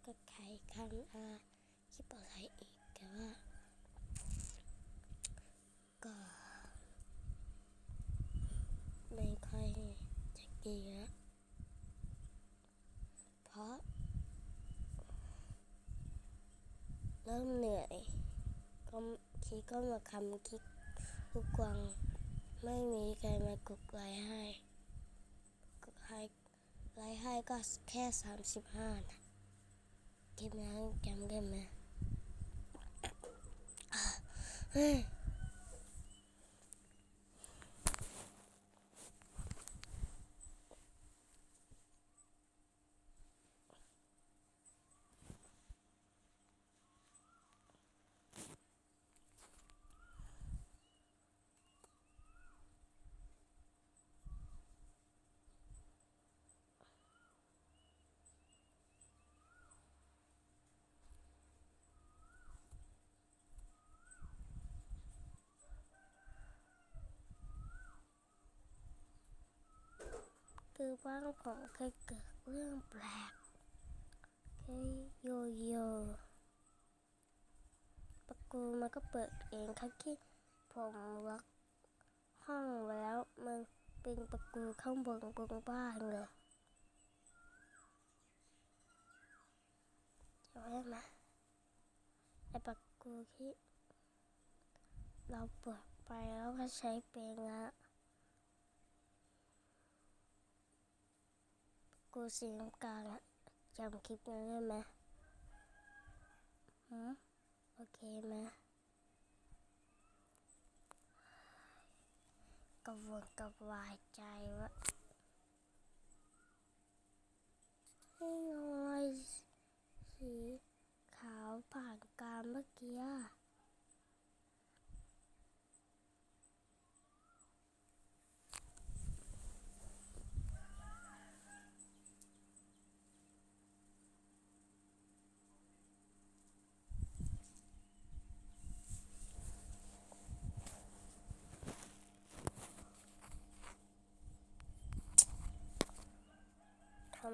ไม่รู้ว่ากับใครครั้งอาคลิปอะไรอีกแต่ว่า ก็ ไม่ค่อยจะดีแล้วเพราะเริ่มเหนื่อยก็คิดก็มาคำคิดทุกวังไม่มีใครมากดไลค์ให้กดไลค์ไลค์ให้ก็แค่สามสิบห้านะ คลิปนั้นจำได้ไหม อะเฮ้ยคือบ้านผมเคยเกิดเรื่องแปลกเคยโยโย่ประตูมันก็เปิดเองครับที่ผมล็อกห้องแล้วมันเป็นประตูข้างบนบนบ้านเลยจำได้ไหมไอประตูที่เราเปิดไปแล้วก็ใช้เป็นละ กูสีน้ำกลางอะจำคลิปนั้นได้ไหมฮึโอเคไหมกระวนกระวายใจวะให้เงาอะไรสีขาวผ่านกลารเมื่อกี้อะ